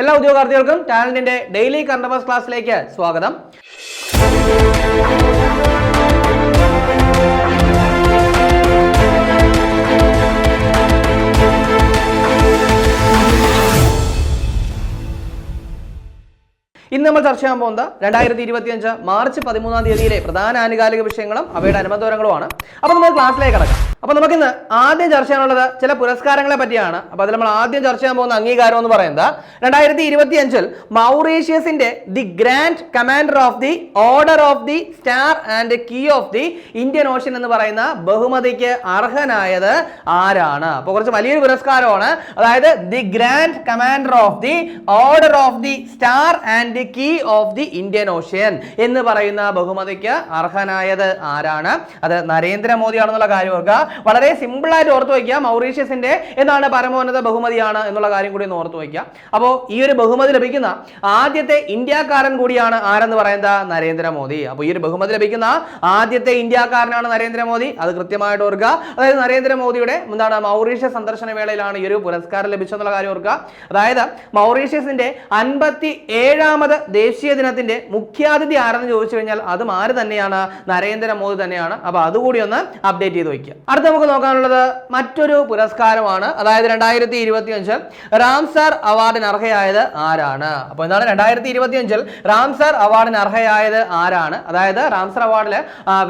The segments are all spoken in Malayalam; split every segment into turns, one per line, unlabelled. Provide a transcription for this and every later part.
എല്ലാ ഉദ്യോഗാർത്ഥികൾക്കും ടാലന്റിന്റെ ഡെയിലി കറണ്ട് ക്ലാസ്സിലേക്ക് സ്വാഗതം. ഇന്ന് നമ്മൾ ചർച്ച ചെയ്യാൻ പോകുന്നത് രണ്ടായിരത്തി ഇരുപത്തിയഞ്ച് മാർച്ച് പതിമൂന്നാം തീയതിയിലെ പ്രധാന ആനുകാലിക വിഷയങ്ങളും അവയുടെ അനുബന്ധങ്ങളുമാണ് അപ്പോൾ നമ്മൾ ക്ലാസ്സിലേക്ക് കടക്കാം. അപ്പോൾ നമുക്കിന്ന് ആദ്യം ചർച്ച ചെയ്യാനുള്ളത് ചില പുരസ്കാരങ്ങളെ പറ്റിയാണ്. അപ്പോൾ അതിൽ നമ്മൾ ആദ്യം ചർച്ച ചെയ്യാൻ പോകുന്ന അംഗീകാരം എന്ന് പറയുന്നത് രണ്ടായിരത്തി ഇരുപത്തി അഞ്ചിൽ മൗറീഷ്യസിന്റെ the grand commander of the order of the star and key of the Indian Ocean എന്ന് പറയുന്ന ബഹുമതിക്ക് അർഹനായത് ആരാണ്? അപ്പോൾ കുറച്ച് വലിയൊരു പുരസ്കാരമാണ്. അതായത് the grand commander of the order of the star and key of the Indian Ocean എന്ന് പറയുന്ന ബഹുമതിക്ക് അർഹനായത് ആരാണ്? അത് നരേന്ദ്രമോദിയാണെന്നുള്ള കാര്യം ഓർക്കുക. വളരെ സിമ്പിൾ ആയിട്ട് ഓർത്ത് വയ്ക്കുക. മൗറീഷ്യസിന്റെ എന്താണ് പരമോന്നത ബഹുമതിയാണ് എന്നുള്ള കാര്യം കൂടി ഒന്ന് ഓർത്ത് വയ്ക്കുക. അപ്പോൾ ഈ ഒരു ബഹുമതി ലഭിക്കുന്ന ആദ്യത്തെ ഇന്ത്യക്കാരൻ കൂടിയാണ് ആരെന്ന് പറയുന്നത്? നരേന്ദ്രമോദി. അപ്പോൾ ഈ ഒരു ബഹുമതി ലഭിക്കുന്ന ആദ്യത്തെ ഇന്ത്യക്കാരനാണ് നരേന്ദ്രമോദി. അത് കൃത്യമായിട്ട് ഓർക്കുക. അതായത് നരേന്ദ്രമോദിയുടെ എന്താണ് മൗറീഷ്യ സന്ദർശന വേളയിലാണ് ഈ ഒരു പുരസ്കാരം ലഭിച്ചെന്നുള്ള കാര്യം ഓർക്കുക. അതായത് മൗറീഷ്യസിന്റെ അൻപത്തി ഏഴാമത് ദേശീയ ദിനത്തിന്റെ മുഖ്യാതിഥി ആരെന്ന് ചോദിച്ചു കഴിഞ്ഞാൽ അതും ആര് തന്നെയാണ്? നരേന്ദ്രമോദി തന്നെയാണ്. അപ്പൊ അതുകൂടി ഒന്ന് അപ്ഡേറ്റ് ചെയ്ത് വയ്ക്കുക. അടുത്ത നമുക്ക് നോക്കാനുള്ളത് മറ്റൊരു പുരസ്കാരമാണ്. അതായത് രണ്ടായിരത്തി ഇരുപത്തി അഞ്ച് റാംസാർ അവാർഡിന് അർഹയായത് ആരാണ്? അപ്പോൾ എന്താണ് രണ്ടായിരത്തി ഇരുപത്തി അഞ്ചിൽ റാംസാർ അവാർഡിന് അർഹയായത് ആരാണ്? അതായത് റാംസാർ അവാർഡിൽ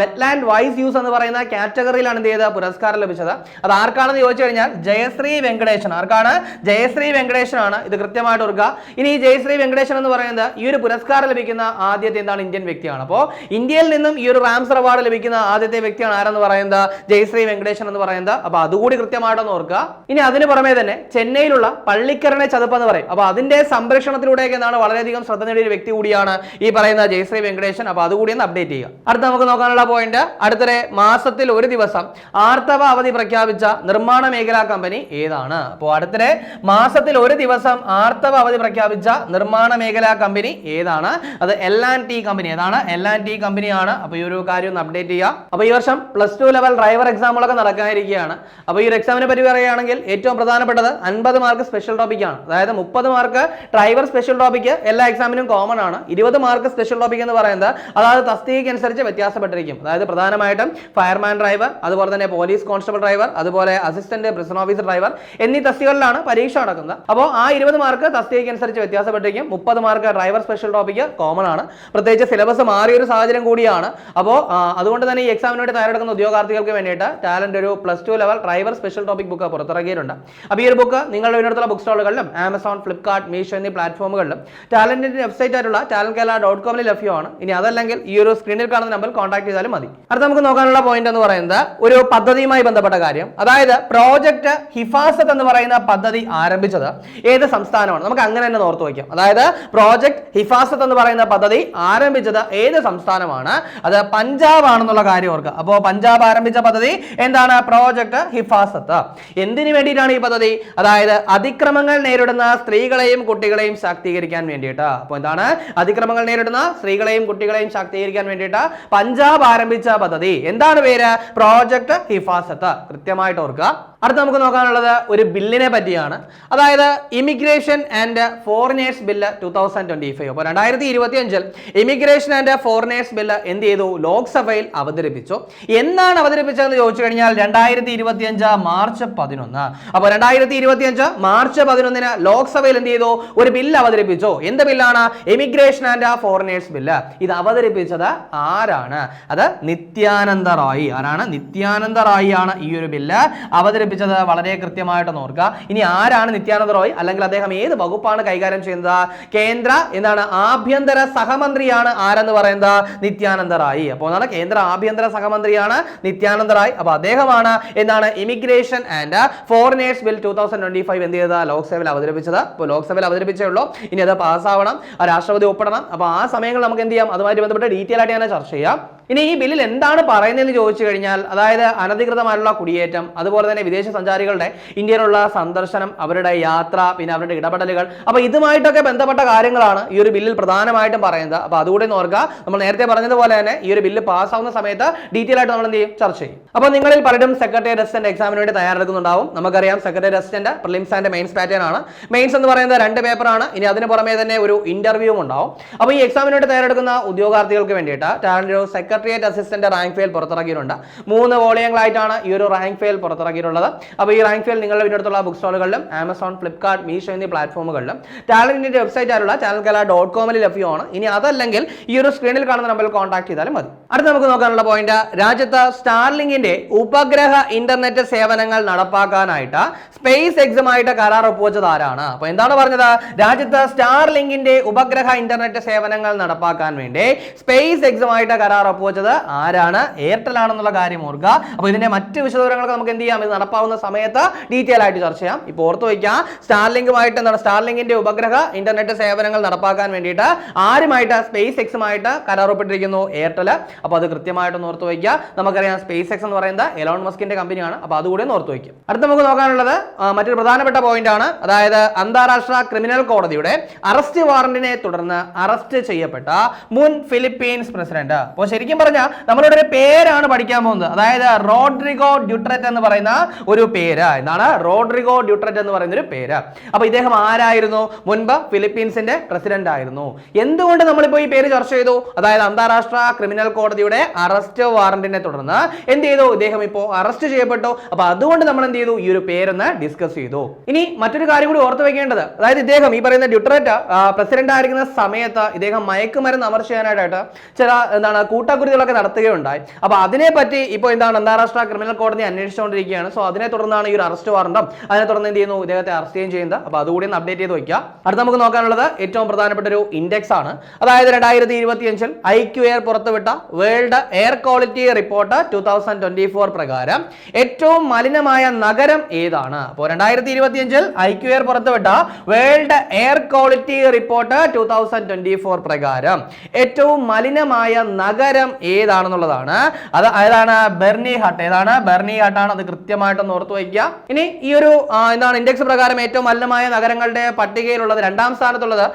വെറ്റ്ലാൻഡ് വൈസ് യൂസ് എന്ന് പറയുന്ന കാറ്റഗറിയിലാണ് എന്ത് ചെയ്ത പുരസ്കാരം ലഭിച്ചത്. അത് ആർക്കാണെന്ന് ചോദിച്ചു കഴിഞ്ഞാൽ ജയശ്രീ വെങ്കടേശൻ ആർക്കാണ്? ജയശ്രീ വെങ്കടേശനാണ്. ഇത് കൃത്യമായിട്ട് ഓർക്കുക. ഇനി ജയശ്രീ വെങ്കടേശൻ എന്ന് പറയുന്നത് ഈ ഒരു പുരസ്കാരം ലഭിക്കുന്ന ആദ്യത്തെ എന്താണ് ഇന്ത്യൻ വ്യക്തിയാണ്. അപ്പോൾ ഇന്ത്യയിൽ നിന്നും ഈ ഒരു റാംസർ അവാർഡ് ലഭിക്കുന്ന ആദ്യത്തെ വ്യക്തിയാണ് ആരെന്ന് പറയുന്നത്? ജയശ്രീ വെങ്കടേശൻ എന്ന് പറയുന്നത്. അപ്പൊ അതുകൂടി കൃത്യമായിട്ടൊന്ന് ഓർക്കുക. ഇനി അതിന് പുറമെ തന്നെ ചെന്നൈയിലുള്ള പള്ളിക്കരണ ചതുപ്പ് എന്ന് പറയും. അപ്പൊ അതിന്റെ സംരക്ഷണത്തിലൂടെയൊക്കെ എന്താണ് വളരെയധികം ശ്രദ്ധ നേടിയ ഒരു വ്യക്തി കൂടിയാണ് ഈ പറയുന്ന ജയശ്രീ വെങ്കടേശൻ. അപ്പൊ അതുകൂടി ഒന്ന് അപ്ഡേറ്റ് ചെയ്യുക. അടുത്ത നമുക്ക് നോക്കാനുള്ള പോയിന്റ് അടുത്തിടെ മാസത്തിൽ ഒരു ദിവസം ആർത്തവ അവധി പ്രഖ്യാപിച്ച നിർമ്മാണ മേഖലാ കമ്പനി ഏതാണ്? അപ്പോൾ അടുത്തിടെ മാസത്തിൽ ഒരു ദിവസം ആർത്തവ അവധി പ്രഖ്യാപിച്ച നിർമ്മാണ മേഖലാ കമ്പനി ഏതാണ്? അത് എൽ ആൻഡ് ടി കമ്പനി ഏതാണ്? എൽ ആൻഡ് ടി കമ്പനിയാണ് അപ്പോൾ ഈ ഒരു കാര്യം ഒന്ന് അപ്ഡേറ്റ് ചെയ്യുക അപ്പോൾ ഈ വർഷം പ്ലസ് ടു ലെവൽ ഡ്രൈവർ എക്സാമുകളൊക്കെ നടക്കാനിരിക്കുകയാണ്. അപ്പോൾ ഈ ഒരു എക്സാമിനെ പറ്റി പറയുകയാണെങ്കിൽ ഏറ്റവും പ്രധാനപ്പെട്ടത് അൻപത് മാർക്ക് സ്പെഷ്യൽ ടോപ്പിക് ആണ്. അതായത് മുപ്പത് മാർക്ക് ഡ്രൈവർ സ്പെഷ്യൽ ടോപ്പിക് എല്ലാ എക്സാമിനും കോമൺ ആണ്. ഇരുപത് മാർക്ക് സ്പെഷ്യൽ ടോപ്പിക് എന്ന് പറയുന്നത് അതായത് തസ്തികയ്ക്ക് അനുസരിച്ച് വ്യത്യാസപ്പെട്ടിരിക്കും. അതായത് പ്രധാനമായിട്ടും ഫയർമാൻ ഡ്രൈവർ അതുപോലെ തന്നെ പോലീസ് കോൺസ്റ്റബിൾ ഡ്രൈവർ അതുപോലെ അസിസ്റ്റന്റ് പ്രിസൺ ഓഫീസർ ഡ്രൈവർ എന്നീ തസ്തികളിലാണ് പരീക്ഷ നടക്കുന്നത്. അപ്പോൾ ആ ഇരുപത് മാർക്ക് തസ്തികയ്ക്ക് അനുസരിച്ച് വ്യത്യാസപ്പെട്ടിരിക്കും. മുപ്പത് mark driver special topic common ആണ്. പ്രത്യേകിച്ച് സിലബസ് മാറിയ ഒരു സാഹചര്യം കൂടിയാണ്. അപ്പോൾ അതുകൊണ്ട് തന്നെ ഈ എക്സാമിന് വേണ്ടി തയ്യാറെടുക്കുന്ന ഉദ്യോഗാർത്ഥികൾക്ക് വേണ്ടിയിട്ട് ടാലന്റ് ഒരു plus two level driver special topic book പുറത്തിറക്കിയിട്ടുണ്ട്. അപ്പോൾ ഈ ഒരു ബുക്ക് നിങ്ങളുടെ വീടിനടുത്തുള്ള ബുക്ക് സ്റ്റോളുകളിലും ആമസോൺ ഫ്ലിപ്കാർട്ട് മീഷോ എന്നീ പ്ലാറ്റ്ഫോമുകളിലും ടാലന്റിന്റെ വെബ്സൈറ്റ് ആയിട്ടുള്ള ടാലൻ കേരള ഡോട്ട് കോമിൽ ലഭ്യമാണ്. ഇനി അതല്ലെങ്കിൽ ഈ ഒരു സ്ക്രീനിൽ കാണുന്ന നമ്പർ കോൺടാക്ട് ചെയ്താലും മതി. അടുത്ത നമുക്ക് നോക്കാനുള്ള പോയിന്റ് എന്ന് പറയുന്നത് ഒരു പദ്ധതിയുമായി ബന്ധപ്പെട്ട കാര്യം. അതായത് പ്രോജക്റ്റ് ഹിഫാസത്ത് എന്ന് പറയുന്ന പദ്ധതി ആരംഭിച്ചത് ഏത് സംസ്ഥാനമാണ്? നമുക്ക് അങ്ങനെ തന്നെ ഓർത്തു വയ്ക്കാം. അതായത് പ്രോജക്ട് ഹിഫാസത്ത് എന്ന് പറയുന്ന പദ്ധതി ആരംഭിച്ചത് ഏത് സംസ്ഥാനമാണ്? അത് പഞ്ചാബ് ആണെന്നുള്ള കാര്യം ഓർക്കുക. അപ്പോൾ പഞ്ചാബ് ആരംഭിച്ച പദ്ധതി എന്താണ്? പ്രോജക്ട് ഹിഫാസത്ത്. എന്തിനു വേണ്ടിയിട്ടാണ് ഈ പദ്ധതി? അതായത് അതിക്രമങ്ങൾ നേരിടുന്ന സ്ത്രീകളെയും കുട്ടികളെയും ശാക്തീകരിക്കാൻ വേണ്ടിയിട്ട്. അപ്പോൾ എന്താണ്? അതിക്രമങ്ങൾ നേരിടുന്ന സ്ത്രീകളെയും കുട്ടികളെയും ശാക്തീകരിക്കാൻ വേണ്ടിയിട്ട് പഞ്ചാബ് ആരംഭിച്ച പദ്ധതി. എന്താണ് പേര്? പ്രോജക്ട് ഹിഫാസത്ത്. കൃത്യമായിട്ട് ഓർക്കുക. അടുത്ത നമുക്ക് നോക്കാനുള്ളത് ഒരു ബില്ലിനെ പറ്റിയാണ്. അതായത് immigration and foreigners bill two thousand twenty five അപ്പോൾ രണ്ടായിരത്തി ഇരുപത്തി അഞ്ചിൽ ഇമിഗ്രേഷൻ ആൻഡ് ഫോറിനേഴ്സ് ബില്ല് എന്ത് ചെയ്തു? ലോക്സഭയിൽ അവതരിപ്പിച്ചു. എന്നാണ് അവതരിപ്പിച്ചതെന്ന് ചോദിച്ചു കഴിഞ്ഞാൽ രണ്ടായിരത്തി ഇരുപത്തി അഞ്ച് മാർച്ച് പതിനൊന്ന്. അപ്പോൾ രണ്ടായിരത്തി ഇരുപത്തി അഞ്ച് മാർച്ച് പതിനൊന്നിന് ലോക്സഭയിൽ എന്ത് ചെയ്തു? ഒരു ബില്ല് അവതരിപ്പിച്ചു. എന്ത് ബില്ലാണ്? ഇമിഗ്രേഷൻ ആൻഡ് ഫോറിനേഴ്സ് ബില്ല് ഇത് അവതരിപ്പിച്ചത് ആരാണ്? അത് നിത്യാനന്ദ റായി. ആരാണ്? നിത്യാനന്ദ റായി ആണ് ഈ ഒരു ബില്ല് അവതരിപ്പിച്ചത്. വളരെ കൃത്യമായിട്ട് നോക്കുക ഇനി ആരാണ് നിത്യാനന്ദ റോയ്? അല്ലെങ്കിൽ അദ്ദേഹം ഏത് വകുപ്പാണ് കൈകാര്യം ചെയ്യുന്നത്? കേന്ദ്ര എന്താണ്? ആഭ്യന്തര സഹമന്ത്രിയാണ് ആരെന്ന് പറയുന്നത്? നിത്യാനന്ദ റായി. അപ്പോൾ എന്താണ്? കേന്ദ്ര ആഭ്യന്തര സഹമന്ത്രിയാണ് നിത്യാനന്ദ റായ്. അപ്പോൾ അദ്ദേഹമാണ് എന്താണ്? Immigration and foreigners bill two thousand twenty five എന്ത് ചെയ്തത്? ലോക്സഭയിൽ അവതരിപ്പിച്ചത്. അപ്പോൾ ലോക്സഭയിൽ അവതരിപ്പിച്ചേ ഉള്ളൂ. ഇനി അത് പാസ്സാവണം രാഷ്ട്രപതി ഒപ്പിടണം. അപ്പോൾ ആ സമയങ്ങളിൽ നമുക്ക് എന്ത് ചെയ്യാം? അതുമായി ബന്ധപ്പെട്ട് ഡീറ്റെയിൽ ആയിട്ട് ഞാൻ ചർച്ച ചെയ്യാം. ഇനി ഈ ബില്ലിൽ എന്താണ് പറയുന്നതെന്ന് ചോദിച്ചു കഴിഞ്ഞാൽ അതായത് അനധികൃതമായുള്ള കുടിയേറ്റം അതുപോലെ തന്നെ വിദേശ സഞ്ചാരികളുടെ ഇന്ത്യയിലുള്ള സന്ദർശനം അവരുടെ യാത്ര പിന്നെ അവരുടെ ഇടപെടലുകൾ. അപ്പൊ ഇതുമായിട്ടൊക്കെ ബന്ധപ്പെട്ട കാര്യങ്ങളാണ് ഈ ഒരു ബില്ലിൽ പ്രധാനമായിട്ടും പറയുന്നത്. അപ്പൊ അതുകൂടി ഓർക്കുക നമ്മൾ നേരത്തെ പറഞ്ഞതുപോലെ തന്നെ ഈ ഒരു ബില്ല് പാസ്സാവുന്ന സമയത്ത് ഡീറ്റെയിൽ ആയിട്ട് നമ്മൾ എന്ത് ചെയ്യും? ചർച്ച ചെയ്യും. അപ്പോൾ നിങ്ങളിൽ പലരും സെക്രട്ടറി അസിസ്റ്റന്റ് എക്സാമിന് വേണ്ടി തയ്യാറെടുക്കുന്നുണ്ടാവും. നമുക്കറിയാം secretary assistant prelims and mains pattern ആണ്. മെയിൻസ് എന്ന് പറയുന്നത് രണ്ട് പേപ്പറാണ് ഇനി അതിന് പുറമെ തന്നെ ഒരു ഇന്റർവ്യൂവും ഉണ്ടാവും. അപ്പോൾ ഈ എക്സാമിന് വേണ്ടി തയ്യാറെടുക്കുന്ന ഉദ്യോഗാർത്ഥികൾക്ക് വേണ്ടിയിട്ട് ടാലന്റ് ഒരു സെക്രട്ടറിയേറ്റ് അസിസ്റ്റന്റ് റാങ്ക് ഫെയിൽ പുറത്തിറക്കിയിട്ടുണ്ട്. മൂന്ന് വോളിയങ്ങളായിട്ടാണ് ഈ ഒരു റാങ്ക് ഫെയിൽ പുറത്തിറക്കിയിട്ടുള്ളത്. അപ്പോൾ ഈ റാങ്ക് ഫെയിൽ നിങ്ങളുടെ അടുത്തുള്ള ബുക്ക് സ്റ്റോളുകളിലും ആമസോൺ ഫ്ലിപ്കാർട്ട് മീഷോ എന്നീ പ്ലാറ്റ്ഫോമുകളിലും. ടാലന്റിന്റെ വെബ്സൈറ്റ് ആയിട്ടുള്ള ചാനൽ കല ഡോട്ട് കോമിൽ ലഭ്യമാണ്. ഇനി അതല്ലെങ്കിൽ ഈ ഒരു സ്ക്രീനിൽ കാണുന്ന നമ്പറിൽ കോൺടാക്ട് ചെയ്താലും മതി. അടുത്ത നമുക്ക് നോക്കാനുള്ള പോയിന്റ് രാജ്യത്ത് സ്റ്റാർലിങ്കിന്റെ ഉപഗ്രഹ ഇന്റർനെറ്റ് സേവനങ്ങൾ നടപ്പാക്കാനായിട്ട് സ്പേസ് എക്സുമായിട്ട് കരാർ ഒപ്പുവെച്ചത് ആരാണ്? അപ്പൊ എന്താണ് പറഞ്ഞത്? രാജ്യത്ത് സ്റ്റാർലിങ്കിന്റെ ഉപഗ്രഹ ഇന്റർനെറ്റ് സേവനങ്ങൾ നടപ്പാക്കാൻ വേണ്ടി സ്പേസ് എക്സുമായിട്ട് കരാർ ഒപ്പുവെച്ചത് ആരാണ്? എയർടെൽ ആണെന്നുള്ള കാര്യം ഓർക്കുക. അപ്പോൾ ഇതിന്റെ മറ്റ് വിശദവിവരങ്ങളൊക്കെ നമുക്ക് എന്ത് ചെയ്യാം? ഇത് നടപ്പാവുന്ന സമയത്ത് ഡീറ്റെയിൽ ആയിട്ട് ചർച്ച ചെയ്യാം. ഇപ്പോൾ ഓർത്ത് വയ്ക്കുക സ്റ്റാർലിങ്കുമായിട്ട് എന്താണ്? സ്റ്റാർലിങ്കിന്റെ ഉപഗ്രഹ ഇന്റർനെറ്റ് സേവനങ്ങൾ നടപ്പാക്കാൻ വേണ്ടിയിട്ട് ആരുമായിട്ട്? സ്പേസ് എക്സുമായിട്ട് കരാർ ഒപ്പിട്ടിരിക്കുന്നു എയർടെൽ. അപ്പോൾ അത് കൃത്യമായിട്ടൊന്ന് ഓർത്ത് വയ്ക്കുക. നമുക്കറിയാം സ്പേസ് എക്സ് എന്ന് പറയുന്നത് എലോൺ മസ്കിന്റെ കമ്പനിയാണ്. അപ്പോൾ അതുകൂടി ഒന്ന് ഓർത്ത് വയ്ക്കും. അടുത്ത നമുക്ക് നോക്കാനുള്ളത് മറ്റൊരു പ്രധാനപ്പെട്ട പോയിന്റ് ആണ്. അതായത് അന്താരാഷ്ട്ര ക്രിമിനൽ കോടതിയുടെ അറസ്റ്റ് വാറന്റിനെ തുടർന്ന് അറസ്റ്റ് ചെയ്യപ്പെട്ട മുൻ ഫിലിപ്പീൻസ് പ്രസിഡന്റ് അപ്പോൾ ശരിക്കും പറഞ്ഞാൽ നമ്മളുടെ ഒരു പേരാണ് പഠിക്കാൻ പോകുന്നത്. അതായത് റോഡ്രിഗോ ഡ്യൂട്രറ്റ് എന്ന് പറയുന്ന ഒരു പേര്. എന്നാണ് റോഡ്രിഗോ ഡ്യൂട്രറ്റ് എന്ന് പറയുന്ന ഒരു പേര്. അപ്പോൾ ഇദ്ദേഹം ആരായിരുന്നു? മുൻപ് ഫിലിപ്പീൻസിന്റെ പ്രസിഡന്റ് ആയിരുന്നു. എന്തുകൊണ്ട് നമ്മളിപ്പോൾ ഈ പേര് ചർച്ച ചെയ്തു? അതായത് അന്താരാഷ്ട്ര ക്രിമിനൽ കോടതിയുടെ അറസ്റ്റ് വാറന്റിനെ തുടർന്ന് എന്ത് ചെയ്തു? ഇദ്ദേഹം ഇപ്പോൾ അറസ്റ്റ് ചെയ്യപ്പെട്ടു. അപ്പൊ അതുകൊണ്ട് നമ്മൾ എന്ത് ചെയ്തു? ഈ ഒരു പേരൊന്ന് ഡിസ്കസ് ചെയ്തു. ഇനി മറ്റൊരു കാര്യം കൂടി ഓർത്ത് വെക്കേണ്ടത്. അതായത് ഇദ്ദേഹം ഈ പറയുന്ന ഡ്യൂട്രറ്റ് പ്രസിഡന്റ് ആയിരിക്കുന്ന സമയത്ത് ഇദ്ദേഹം മയക്കുമരുന്ന് അമർച്ച ചെയ്യാനായിട്ട് ചില എന്താണ് കൂട്ടക്കുരുതികളൊക്കെ നടത്തുകയുണ്ടായി. അപ്പൊ അതിനെ പറ്റി ഇപ്പോൾ എന്താണ് അന്താരാഷ്ട്ര ക്രിമിനൽ കോടതി അന്വേഷിച്ചുകൊണ്ടിരിക്കുകയാണ്. സോ അതിനെ തുടർന്നാണ് ഈ ഒരു അറസ്റ്റ് വാറണ്ടും അതിനെ തുടർന്ന് എന്ത് ചെയ്യുന്നു? ഇദ്ദേഹത്തെ അറസ്റ്റ് ചെയ്യുകയും ചെയ്യുന്നത്. അപ്പൊ അതുകൂടി ഒന്ന് അപ്ഡേറ്റ് ചെയ്ത് വയ്ക്കുക അടുത്ത നമുക്ക് നോക്കാനുള്ളത് ഏറ്റവും പ്രധാനപ്പെട്ട ഒരു ഇൻഡെക്സ് ആണ്. അതായത് രണ്ടായിരത്തി ഇരുപത്തി അഞ്ചിൽ ഐ ക്യു എയർ പുറത്തുവിട്ട world air quality report two thousand twenty four പ്രകാരം ഏറ്റവും മലിനമായ നഗരം ഏതാണ്? അപ്പോൾ രണ്ടായിരത്തി ഇരുപത്തി അഞ്ചിൽ ഐ ക്യു എയർ പുറത്തുവിട്ട world air quality report two thousand twenty four പ്രകാരം ഏറ്റവും മലിനമായ നഗരം ഏതാണെന്നുള്ളതാണ്. അത് ഏതാണ്? ബെർണി ഹട്ട്. ഏതാണ്? ബെർണി ഹട്ടാണ് അത് കൃത്യമായിട്ടൊന്ന് ഓർത്തു വയ്ക്കുക. ഇനി ഈ ഒരു എന്താണ് ഇൻഡെക്സ് പ്രകാരം ഏറ്റവും മലിനമായ നഗരങ്ങളുടെ പട്ടികയിലുള്ളത് രണ്ടാം സ്ഥാനത്തുള്ളത്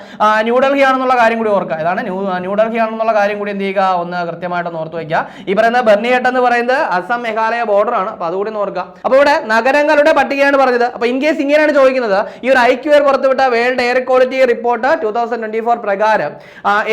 ന്യൂഡൽഹി ആണെന്നുള്ള കാര്യം കൂടി ഓർക്കുക. ഇതാണ് ന്യൂ ന്യൂഡൽഹി ആണെന്നുള്ള കാര്യം കൂടി എന്ത് ചെയ്യുക? ഒന്ന് കൃത്യമായിട്ടൊന്ന് ഓർത്ത് വയ്ക്കുക. ഈ പറയുന്ന ബെർണി ഹട്ട് എന്ന് പറയുന്നത് അസം മേഘാലയ ബോർഡർ ആണ്. അപ്പൊ അതുകൂടി ഓർക്കുക. അപ്പൊ ഇവിടെ നഗരങ്ങളുടെ പട്ടികയാണ് പറഞ്ഞത്. അപ്പൊ ഇൻ കേസ് ഇങ്ങനെയാണ് ചോദിക്കുന്നത് ഈ ഒരു ഐ ക്യു പുറത്തുവിട്ട world air quality report two thousand twenty four പ്രകാരം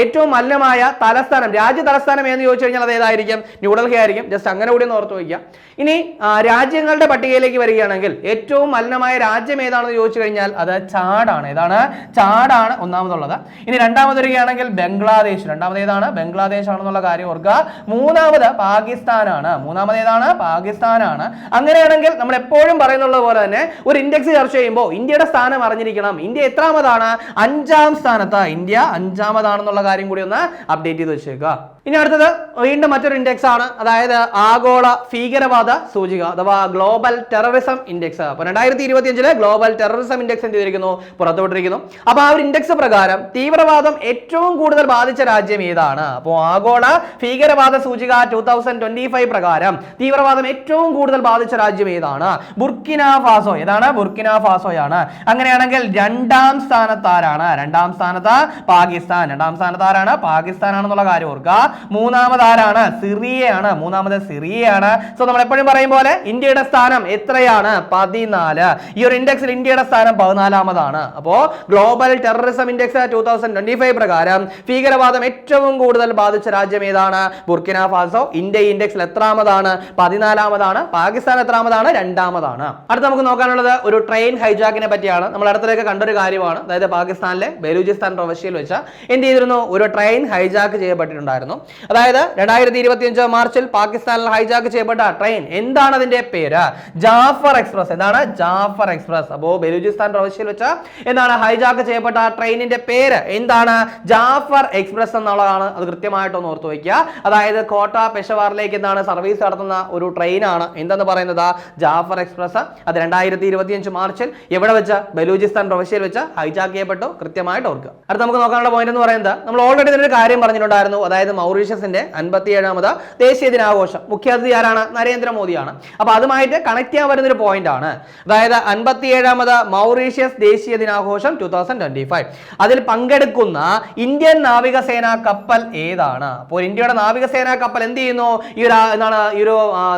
ഏറ്റവും മലിനമായ തലസ്ഥാനം രാജ്യ തലസ്ഥാനം എന്ന് ചോദിച്ചു കഴിഞ്ഞാൽ അത് ഏതായിരിക്കും ന്യൂഡൽഹി ആയിരിക്കും. ജസ്റ്റ് അങ്ങനെ കൂടി ഒന്ന് ഓർത്ത് വയ്ക്കുക. ഇനി രാജ്യങ്ങളുടെ പട്ടികയിലേക്ക് വരികയാണെങ്കിൽ ഏറ്റവും മലിനമായ രാജ്യം ഏതാണെന്ന് ചോദിച്ചു കഴിഞ്ഞാൽ അത് ചാടാണ് ഏതാണ്? ചാടാണ് ഒന്നാമതുള്ളത്. ഇനി രണ്ടാമത് വരികയാണെങ്കിൽ ബംഗ്ലാദേശ്. രണ്ടാമത് ഏതാണ്? ബംഗ്ലാദേശ് ആണെന്നുള്ള കാര്യം ഓർക്കുക. മൂന്നാമത് പാകിസ്ഥാനാണ്. മൂന്നാമത് ഏതാണ്? പാകിസ്ഥാനാണ്. അങ്ങനെയാണെങ്കിൽ നമ്മൾ എപ്പോഴും പറയുന്നത് പോലെ തന്നെ ഒരു ഇൻഡെക്സ് ചർച്ച ചെയ്യുമ്പോൾ ഇന്ത്യയുടെ സ്ഥാനം അറിഞ്ഞിരിക്കണം. ഇന്ത്യ എത്രാമതാണ്? അഞ്ചാം സ്ഥാനത്ത്. ഇന്ത്യ അഞ്ചാമതാണെന്നുള്ള കാര്യം കൂടി ഒന്ന് അപ്ഡേറ്റ് ചെയ്ത് വെച്ചേക്കുക. ഇനി അടുത്തത് വീണ്ടും മറ്റൊരു ഇൻഡെക്സ് ആണ്. അതായത് ആഗോള ഭീകരവാദ സൂചിക അഥവാ ഗ്ലോബൽ ടെററിസം ഇൻഡെക്സ് അപ്പൊ രണ്ടായിരത്തി ഇരുപത്തി അഞ്ചിലെ ഗ്ലോബൽ ടെററിസം ഇൻഡെക്സ് എന്ത് ചെയ്തിരിക്കുന്നു? പുറത്തുവിട്ടിരിക്കുന്നു. അപ്പൊ ആ ഒരു ഇൻഡെക്സ് പ്രകാരം തീവ്രവാദം ഏറ്റവും കൂടുതൽ ബാധിച്ച രാജ്യം ഏതാണ്? അപ്പോൾ ആഗോള ഭീകരവാദ സൂചിക ടൂ തൗസൻഡ് ട്വന്റി ഫൈവ് പ്രകാരം തീവ്രവാദം ഏറ്റവും കൂടുതൽ ബാധിച്ച രാജ്യം ഏതാണ്? Burkina Faso. ഏതാണ്? ബുർക്കിന ഫാസോയാണ്. അങ്ങനെയാണെങ്കിൽ രണ്ടാം സ്ഥാനത്താരാണ്? രണ്ടാം സ്ഥാനത്ത് പാകിസ്ഥാൻ. രണ്ടാം സ്ഥാനത്താരാണ്? പാകിസ്ഥാൻ ആണെന്നുള്ള കാര്യം ഓർക്കുക. മൂന്നാമത് ആരാണ് സിറിയയാണ്. മൂന്നാമത് സിറിയയാണ്. സോ നമ്മൾ എപ്പോഴും പറയും പോലെ ഇന്ത്യയുടെ സ്ഥാനം എത്രയാണ്? പതിനാല്. ഈ ഒരു ഇൻഡെക്സിൽ ഇന്ത്യയുടെ സ്ഥാനം പതിനാലാമതാണ്. അപ്പോ global terrorism index two thousand twenty five പ്രകാരം ഭീകരവാദം ഏറ്റവും കൂടുതൽ ബാധിച്ച രാജ്യം ഏതാണ്? Burkina Faso. ഇന്ത്യ ഇൻഡെക്സിൽ എത്രാമതാണ്? പതിനാലാമതാണ്. പാകിസ്ഥാൻ എത്രാമതാണ്? രണ്ടാമതാണ്. അടുത്ത നമുക്ക് നോക്കാനുള്ളത് ഒരു ട്രെയിൻ ഹൈജാക്കിനെ പറ്റിയാണ്. നമ്മൾ അടുത്തിലേക്ക് കണ്ടൊരു കാര്യമാണ്. അതായത് പാകിസ്ഥാനിലെ ബലൂചിസ്ഥാൻ പ്രവിശ്യയിൽ വെച്ച എന്ത് ചെയ്തിരുന്നു? ഒരു ട്രെയിൻ ഹൈജാക്ക് ചെയ്യപ്പെട്ടിട്ടുണ്ടായിരുന്നു. അതായത് രണ്ടായിരത്തി ഇരുപത്തിയഞ്ച് മാർച്ചിൽ പാകിസ്ഥാനിൽ ഹൈജാക്ക് ചെയ്യപ്പെട്ട ട്രെയിൻ എന്താണ് അതിന്റെ പേര്? ജാഫർ എക്സ്പ്രസ്. എന്താണ്? ജാഫർ എക്സ്പ്രസ്. അപ്പോ ബലൂചിസ്ഥാൻ പ്രവിശ്യയിൽ വെച്ച എന്താണ് ഹൈജാക്ക് ചെയ്യപ്പെട്ട ട്രെയിനിന്റെ പേര് എന്താണ്? ജാഫർ എക്സ്പ്രസ് എന്നുള്ളതാണ് അത് കൃത്യമായിട്ടൊന്ന് ഓർത്തു വയ്ക്കുക. അതായത് കോട്ട പെഷവാറിലേക്ക് എന്താണ് സർവീസ് നടത്തുന്ന ഒരു ട്രെയിനാണ്. എന്തെന്ന് പറയുന്നത്? ജാഫർ എക്സ്പ്രസ്. അത് രണ്ടായിരത്തി ഇരുപത്തിയഞ്ച് മാർച്ചിൽ എവിടെ വെച്ച? ബലൂചിസ്ഥാൻ പ്രവിശ്യയിൽ വെച്ച് ഹൈജാക്ക് ചെയ്യപ്പെട്ടു. കൃത്യമായിട്ട് ഓർക്കുക. അടുത്ത നമുക്ക് നോക്കാനുള്ള പോയിന്റ് എന്ന് പറയുന്നത് നമ്മൾ ഓൾറെഡി ഒരു കാര്യം പറഞ്ഞിട്ടുണ്ടായിരുന്നു. അതായത് മൗറീഷ്യസിന്റെ അൻപത്തിയേഴാമത് ദേശീയ ദിനാഘോഷം. മുഖ്യാതിഥി ആരാണ്? നരേന്ദ്രമോദിയാണ്. അപ്പൊ അതുമായിട്ട് കണക്ട് ചെയ്യാൻ വരുന്ന ഒരു പോയിന്റ് ആണ്. അതായത് അൻപത്തിയേഴാമത് മൗറീഷ്യസ് ദേശീയ ദിനാഘോഷം ടൂ തൗസൻഡ് ട്വന്റി ഫൈവ് അതിൽ പങ്കെടുക്കുന്ന ഇന്ത്യൻ നാവികസേന കപ്പൽ ഏതാണ്? അപ്പോൾ ഇന്ത്യയുടെ നാവികസേന കപ്പൽ എന്ത് ചെയ്യുന്നു? ഈ ഒരു എന്താണ് ഈ ഒരു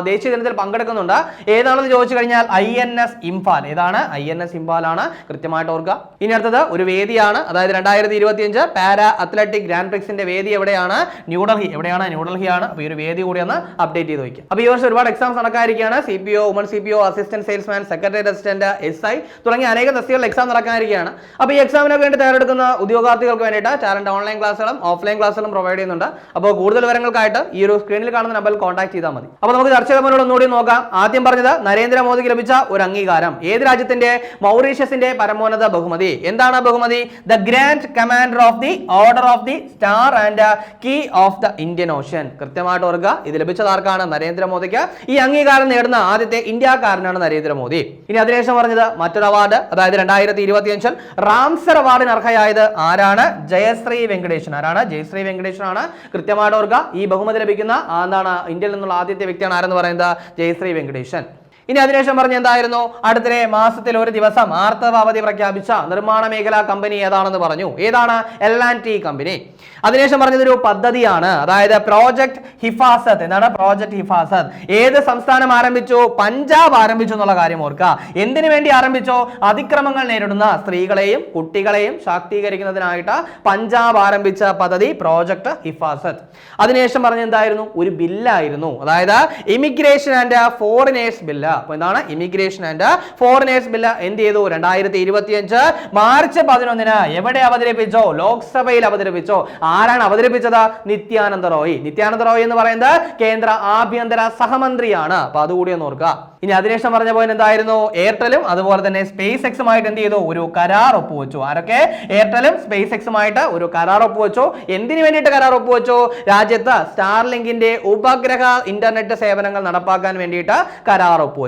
ദേശീയ ദിനത്തിൽ പങ്കെടുക്കുന്നുണ്ട്. ഏതാണെന്ന് ചോദിച്ചു കഴിഞ്ഞാൽ ഐ എൻ എസ് ഇംഫാൽ. ഏതാണ്? ഐ എൻ എസ് ഇംഫാൽ ആണ്. കൃത്യമായിട്ട് ഓർക്കുക. ഇനി അടുത്തത് ഒരു വേദിയാണ്. അതായത് രണ്ടായിരത്തി ഇരുപത്തിയഞ്ച് പാരാ അത്ലറ്റിക് ഗ്രാൻഡ് പ്രിക്സിന്റെ വേദി എവിടെയാണ്? ന്യൂഡൽഹി എവിടെയാണ് ന്യൂഡൽഹി ആണ്? അപ്പോൾ ഈ ഒരു വേദി കൂടി ഒന്ന് അപ്ഡേറ്റ് ചെയ്ത് വയ്ക്കുക അപ്പോൾ ഈ വർഷം ഒരുപാട് exams നടക്കാതിരിക്കുകയാണ് C P O woman C P O assistant salesman secretary assistant S I തുടങ്ങിയ അനേകം തസ്തികളിൽ എക്സാം നടക്കാതിരിക്കുകയാണ് അപ്പോൾ ഈ എക്സാമിനൊക്കെ വേണ്ടി തയ്യാറെടുക്കുന്ന ഉദ്യോഗാർത്ഥികൾക്ക് വേണ്ടിയിട്ട് ടാലന്റ് ഓൺലൈൻ ക്ലാസ്സുകളും ഓഫ്ലൈൻ ക്ലാസ്സുകളും പ്രൊവൈഡ് ചെയ്യുന്നുണ്ട്. അപ്പോൾ കൂടുതൽ വിവരങ്ങൾക്കായിട്ട് ഈ ഒരു സ്ക്രീനിൽ കാണുന്ന നമ്പറിൽ കോൺടാക്ട് ചെയ്താൽ മതി. അപ്പോൾ നമുക്ക് ചർച്ച ഒന്നുകൂടി നോക്കാം. ആദ്യം പറഞ്ഞത് നരേന്ദ്രമോദിക്ക് ലഭിച്ച ഒരു അംഗീകാരം. ഏത് രാജ്യത്തിന്റെ മൗറീഷ്യസിന്റെ പരമോന്നത ബഹുമതി? എന്താണ് ബഹുമതി? The Grand Commander of the Order of the Star and Key of the Indian Ocean കൃത്യമായിട്ട് ഓർക്കുക ഇത് ലഭിച്ചത് ആർക്കാണ്? നരേന്ദ്രമോദിക്ക്. ഈ അംഗീകാരം നേടുന്ന ആദ്യത്തെ ഇന്ത്യക്കാരനാണ് നരേന്ദ്രമോദി. ഇനി അതിനുശേഷം പറഞ്ഞത് മറ്റൊരു അവാർഡ് അതായത് രണ്ടായിരത്തി ഇരുപത്തിയഞ്ചിൽ റാംസർ അവാർഡിന് അർഹയായത് ആരാണ്? ജയശ്രീ വെങ്കടേശൻ. ആരാണ്? ജയശ്രീ വെങ്കടേശൻ ആണ് കൃത്യമായിട്ട് ഓർക്കുക ഈ ബഹുമതി ലഭിക്കുന്ന എന്താണ് ഇന്ത്യയിൽ നിന്നുള്ള ആദ്യത്തെ വ്യക്തിയാണ് ആരെന്ന് പറയുന്നത്? ജയശ്രീ വെങ്കടേശൻ. ഇനി അതിനുശേഷം പറഞ്ഞ എന്തായിരുന്നു? അടുത്തിടെ മാസത്തിൽ ഒരു ദിവസം ആർത്തവ അവധി പ്രഖ്യാപിച്ച നിർമ്മാണ മേഖലാ കമ്പനി ഏതാണെന്ന് പറഞ്ഞു. ഏതാണ്? എൽ ആൻഡ് ടി കമ്പനി അതിനുശേഷം പറഞ്ഞതൊരു പദ്ധതിയാണ്. അതായത് പ്രോജക്ട് ഹിഫാസത്ത് എന്താണ് പ്രോജക്ട് ഹിഫാസത്ത് ഏത് സംസ്ഥാനം ആരംഭിച്ചു? പഞ്ചാബ് ആരംഭിച്ചു എന്നുള്ള കാര്യം ഓർക്കുക. എന്തിനു വേണ്ടി ആരംഭിച്ചോ? അതിക്രമങ്ങൾ നേരിടുന്ന സ്ത്രീകളെയും കുട്ടികളെയും ശാക്തീകരിക്കുന്നതിനായിട്ട് പഞ്ചാബ് ആരംഭിച്ച പദ്ധതി പ്രോജക്ട് ഹിഫാസത്ത് അതിനുശേഷം പറഞ്ഞ എന്തായിരുന്നു? ഒരു ബില്ലായിരുന്നു അതായത് ഇമിഗ്രേഷൻ ആൻഡ് ഫോറിനേഴ്സ് ബില്ല് അപ്പൊ എന്താണ്? ഇമിഗ്രേഷൻ ആൻഡ് ഫോറിനേഴ്സ് ബില്ല് എന്ത് ചെയ്തു? രണ്ടായിരത്തി ഇരുപത്തിയഞ്ച് മാർച്ച് പതിനൊന്നിന് എവിടെ അവതരിപ്പിച്ചോ? ലോക്സഭയിൽ അവതരിപ്പിച്ചോ. ആരാണ് അവതരിപ്പിച്ചത്? നിത്യാനന്ദ റോയ്. നിത്യാനന്ദ റോയ് എന്ന് പറയുന്നത് കേന്ദ്ര ആഭ്യന്തര സഹമന്ത്രിയാണ്. അപ്പൊ അതുകൂടി ഒന്ന് ഓർക്കുക. ഇനി അതിനുശേഷം പറഞ്ഞ പോയിന്റ് എന്തായിരുന്നു? എയർടെലും അതുപോലെ തന്നെ സ്പേസ് എക്സുമായിട്ട് എന്ത് ചെയ്തു? ഒരു കരാർ ഒപ്പുവെച്ചു. ആരൊക്കെ? എയർടെലും സ്പേസ് എക്സുമായിട്ട് ഒരു കരാർ ഒപ്പുവെച്ചു. എന്തിനു വേണ്ടിയിട്ട് കരാർ ഒപ്പുവെച്ചു? രാജ്യത്ത് സ്റ്റാർലിങ്കിന്റെ ഉപഗ്രഹ ഇന്റർനെറ്റ് സേവനങ്ങൾ നടപ്പാക്കാൻ വേണ്ടിയിട്ട് കരാർ ഒപ്പുവെച്ചു.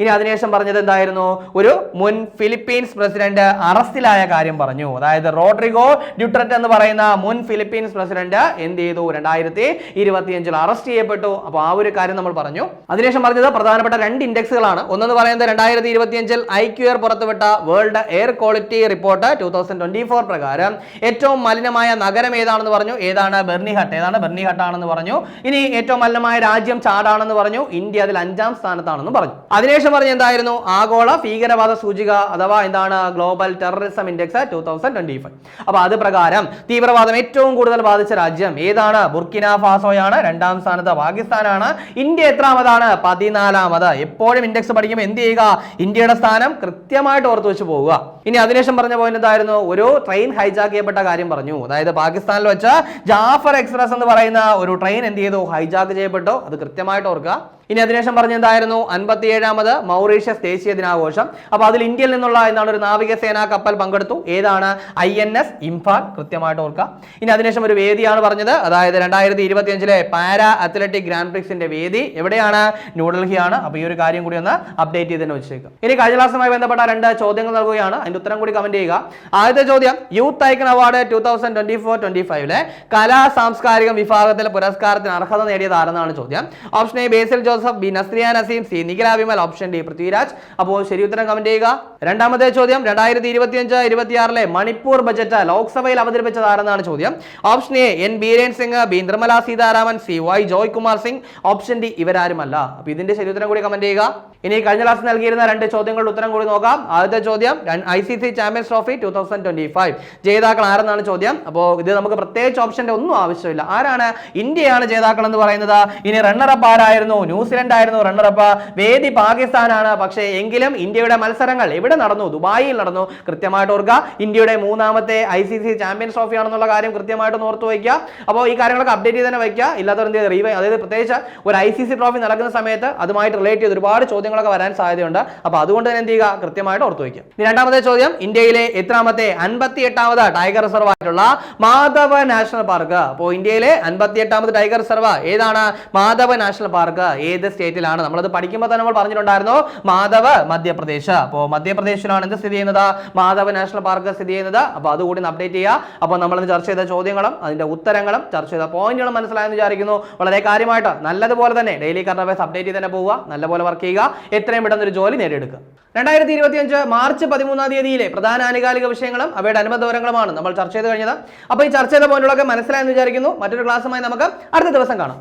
ഇനി അതിനുശേഷം പറഞ്ഞത് എന്തായിരുന്നു? ഒരു മുൻ ഫിലിപ്പീൻസ് പ്രസിഡന്റ് അറസ്റ്റിലായ കാര്യം പറഞ്ഞു. അതായത് റോഡ്രിഗോ ഡ്യൂട്ടററ്റ് എന്ന് പറയുന്ന മുൻ ഫിലിപ്പീൻസ് പ്രസിഡന്റ് എന്ത് ചെയ്തു? രണ്ടായിരത്തി ഇരുപത്തിയഞ്ചിൽ അറസ്റ്റ് ചെയ്യപ്പെട്ടു. അപ്പോൾ ആ ഒരു കാര്യം നമ്മൾ പറഞ്ഞു. അതിനുശേഷം പറഞ്ഞത് പ്രധാനപ്പെട്ട രണ്ട് ഇൻഡെക്സുകളാണ്. ഒന്നെന്ന് പറയുന്നത് രണ്ടായിരത്തി ഇരുപത്തിയഞ്ചിൽ ഐ ക്യു എയർ പുറത്തുവിട്ട world air quality report two thousand twenty four പ്രകാരം ഏറ്റവും മലിനമായ നഗരം ഏതാണെന്ന് പറഞ്ഞു? ഏതാണ്? ബെർണിഹട്ട്. ഏതാണ്? ബെർണിഹട്ട് ആണെന്ന് പറഞ്ഞു. ഇനി ഏറ്റവും മലിനമായ രാജ്യം ചാടാണെന്ന് പറഞ്ഞു. ഇന്ത്യ അതിൽ അഞ്ചാം സ്ഥാനത്താണെന്ന് പറഞ്ഞു. അതിനുശേഷം പറഞ്ഞ എന്തായിരുന്നു? ആഗോള ഭീകരവാദ സൂചിക അഥവാ എന്താണ്? Global terrorism index two thousand twenty five അപ്പൊ അത് പ്രകാരം തീവ്രവാദം ഏറ്റവും കൂടുതൽ ബാധിച്ച രാജ്യം ഏതാണ്? ബുർക്കിന ഫാസോയാണ് രണ്ടാം സ്ഥാനത്ത് പാകിസ്ഥാനാണ്. ഇന്ത്യ എത്രാമതാണ്? പതിനാലാമത്. എപ്പോഴും ഇൻഡെക്സ് പഠിക്കുമ്പോൾ എന്ത് ചെയ്യുക? ഇന്ത്യയുടെ സ്ഥാനം കൃത്യമായിട്ട് ഓർത്തു വെച്ച് പോവുക. ഇനി അതിനുശേഷം പറഞ്ഞ പോയിന്റ് എന്തായിരുന്നു? ഒരു ട്രെയിൻ ഹൈജാക്ക് ചെയ്യപ്പെട്ട കാര്യം പറഞ്ഞു. അതായത് പാകിസ്ഥാനിൽ വെച്ച ജാഫർ എക്സ്പ്രസ് എന്ന് പറയുന്ന ഒരു ട്രെയിൻ എന്ത് ചെയ്തു? ഹൈജാക്ക് ചെയ്യപ്പെട്ടു. അത് കൃത്യമായിട്ട് ഓർക്കുക. ഇനി അതിനുശേഷം പറഞ്ഞ എന്തായിരുന്നു? അൻപത്തിയേഴാമത് മൗറീഷ്യസ് ദേശീയ ദിനാഘോഷം. അപ്പൊ അതിൽ ഇന്ത്യയിൽ നിന്നുള്ള എന്താണ് ഒരു നാവികസേനാ കപ്പൽ പങ്കെടുത്തു. ഏതാണ്? I N S Imphal. കൃത്യമായിട്ട് ഓർക്കുക. ഇനി അതിനുശേഷം ഒരു വേദിയാണ് പറഞ്ഞത്. അതായത് രണ്ടായിരത്തി ഇരുപത്തിയഞ്ചിലെ പാരാ അത്ലറ്റിക് ഗ്രാൻഡ് പ്രിക്സിന്റെ വേദി എവിടെയാണ്? ന്യൂഡൽഹിയാണ്. അപ്പൊ ഈ ഒരു കാര്യം കൂടി ഒന്ന് അപ്ഡേറ്റ് ചെയ്ത് തന്നെ വെച്ചേക്കും. ഇനി കഴിഞ്ഞ ക്ലാസ്സുമായി ബന്ധപ്പെട്ട രണ്ട് ചോദ്യങ്ങൾ നൽകുകയാണ്. അതിന്റെ ഉത്തരം കൂടി കമന്റ് ചെയ്യുക. ആദ്യത്തെ ചോദ്യം youth icon award two thousand twenty four twenty ഫൈവിലെ കലാ സാംസ്കാരിക വിഭാഗത്തിലെ പുരസ്കാരത്തിന് അർഹത നേടിയത് ആരെന്നാണ് ചോദ്യം? Option A Basil Joseph B Nazriya Nazim C Nikhila Vimal option D Prithviraj. അപ്പോൾ ശരി ഉത്തരം കമന്റ് ചെയ്യുക. രണ്ടാമത്തെ ചോദ്യം രണ്ടായിരത്തി ഇരുപത്തിയഞ്ച് ഇരുപത്തിയാറിലെ മണിപ്പൂർ ബജറ്റ് ലോക്സഭയിൽ അവതരിപ്പിച്ചത് ആരെന്നാണ് ചോദ്യം? Option A N Biren Singh B Nirmala Sitharaman C Y Joy Kumar Singh. Option D ഇവരാരുമല്ല. അപ്പൊ ഇതിന്റെ ശരി ഉത്തരം കൂടി കമന്റ് ചെയ്യുക. ഇനി കഴിഞ്ഞ ക്ലാസ് നൽകിയിരുന്ന രണ്ട് ചോദ്യങ്ങളുടെ ഉത്തരം കൂടി നോക്കാം. ആദ്യത്തെ ചോദ്യം I C C Champions Trophy two thousand twenty five ജേതാക്കൾ ആരെന്നാണ് ചോദ്യം? അപ്പോൾ ഇത് നമുക്ക് പ്രത്യേകിച്ച് ഓപ്ഷന്റെ ഒന്നും ആവശ്യമില്ല. ആരാണ്? ഇന്ത്യയാണ് ജേതാക്കൾ എന്ന് പറയുന്നത്. ഇനി റണ്ണറപ്പ് ആരായിരുന്നു? ന്യൂസിലൻഡ് ആയിരുന്നു റണ്ണറപ്പ് വേദി പാകിസ്ഥാനാണ്. പക്ഷേ എങ്കിലും ഇന്ത്യയുടെ മത്സരങ്ങൾ എവിടെ നടന്നു? ദുബായിൽ നടന്നു. കൃത്യമായിട്ട് ഓർക്കുക ഇന്ത്യയുടെ മൂന്നാമത്തെ I C C Champions Trophy ആണെന്നുള്ള കാര്യം കൃത്യമായിട്ട് ഓർത്ത് വയ്ക്കുക. അപ്പോൾ ഈ കാര്യങ്ങളൊക്കെ അപ്ഡേറ്റ് ചെയ്ത് തന്നെ വയ്ക്കുക. ഇല്ലാത്തവർ എന്ത് ചെയ്ത് റീവൈ അതായത് പ്രത്യേകിച്ച് ഒരു ഐ സി സി ട്രോഫി നടക്കുന്ന സമയത്ത് അതുമായിട്ട് റിലേറ്റ് ചെയ്ത് ഒരുപാട് ചോദ്യങ്ങളൊക്കെ വരാൻ സാധ്യതയുണ്ട്. അപ്പോൾ അതുകൊണ്ട് തന്നെ എന്ത് ചെയ്യുക? കൃത്യമായിട്ട് ഓർത്ത് വയ്ക്കുക. ഇനി രണ്ടാമത്തെ ചോദ്യം ഇന്ത്യയിലെ എത്രാമത്തെ അൻപത്തി എട്ടാമത് ടൈഗർ റിസർവ് ആയിട്ടുള്ള മാധവ നാഷണൽ പാർക്ക്. അപ്പോൾ ഇന്ത്യയിലെ അൻപത്തി എട്ടാമത് ടൈഗർ റിസർവ് ഏതാണ്? Madhav National Park. ഏത് സ്റ്റേറ്റിലാണ്? നമ്മളത് പഠിക്കുമ്പോൾ തന്നെ നമ്മൾ പറഞ്ഞിട്ടുണ്ടായിരുന്നു. മാധവ മധ്യപ്രദേശ്. അപ്പോൾ മധ്യപ്രദേശിലാണ് എന്ത് സ്ഥിതി ചെയ്യുന്നത്? മാധവ നാഷണൽ പാർക്ക് സ്ഥിതി ചെയ്യുന്നത്. അപ്പോൾ അതുകൂടി അപ്ഡേറ്റ് ചെയ്യുക. അപ്പോൾ നമ്മൾ ചർച്ച ചെയ്ത ചോദ്യങ്ങളും അതിന്റെ ഉത്തരങ്ങളും ചർച്ച ചെയ്ത പോയിന്റുകളും മനസ്സിലായെന്ന് വിചാരിക്കുന്നു. വളരെ കാര്യമായിട്ട് നല്ലതുപോലെ തന്നെ ഡെയിലി കറണ്ട് അപ്ഡേറ്റ് ചെയ്ത് തന്നെ പോവുക. നല്ലപോലെ വർക്ക് ചെയ്യുക. എത്രയും പെട്ടെന്ന് ഒരു ജോലി നേടിയെടുക്കുക. രണ്ടായിരത്തി ഇരുപത്തിയഞ്ച് മാർച്ച് പതിമൂന്നാം തീയതിയിലെ പ്രധാന ആനുകാലിക വിഷയങ്ങളും അവയുടെ അനുബന്ധ വിവരങ്ങളുമാണ് നമ്മൾ ചർച്ച ചെയ്ത് കഴിഞ്ഞത്. അപ്പോൾ ഈ ചർച്ച ചെയ്ത പോയിന്റുകളൊക്കെ മനസ്സിലായെന്ന് വിചാരിക്കുന്നു. മറ്റൊരു ക്ലാസ്സുമായി നമുക്ക് അടുത്ത ദിവസം കാണാം.